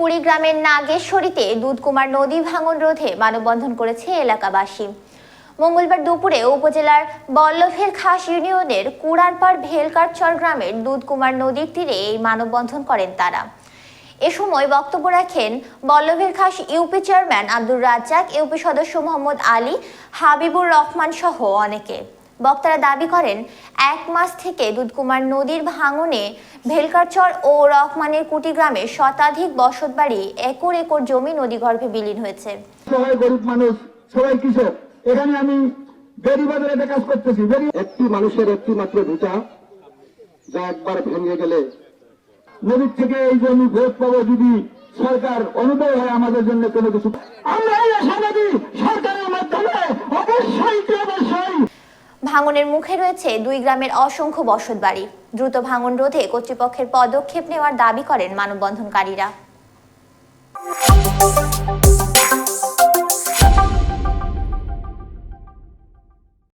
কুড়িগ্রামের নাগেশ্বরীতে দুধকুমার নদী ভাঙন রোধে মানববন্ধন করেছে এলাকাবাসী। মঙ্গলবার দুপুরে উপজেলার বল্লভের খাস ইউনিয়নের কুড়ারপাড় ভেলকারচর গ্রামের দুধকুমার নদীর তীরে এই মানববন্ধন করেন তারা। এ সময় বক্তব্য রাখেন বল্লভের খাস UP chairman Abdur Razzaq, UP সদস্য মোহাম্মদ আলী, হাবিবুর রহমান সহ অনেকে। বক্তারা দাবি করেন, এক মাস থেকে দুধকুমার নদীর ভাঙনে ভেলকারচর ও রহমানের কুটি গ্রামে শতাধিক বসতবাড়ি একর একর জমি নদীগর্ভে বিলীন হয়েছে। গরিব মানুষ, সবাই কৃষক। এখানে আমি বেরি বাজারে একটা কাজ করতেছি। একটি মানুষের একটি মাত্র ভিটা যা একবার ভেঙে গেলে নদীর থেকে এই আমি ভোট পাবো যদি সরকার অনুদয় হয় আমাদের জন্য কোনো কিছু আমরা ভাঙনের মুখে রয়েছে দুই গ্রামের অসংখ্য বসতবাড়ি। দ্রুত ভাঙন রোধে কর্তৃপক্ষের পদক্ষেপ নেওয়ার দাবি করেন মানববন্ধনকারীরা।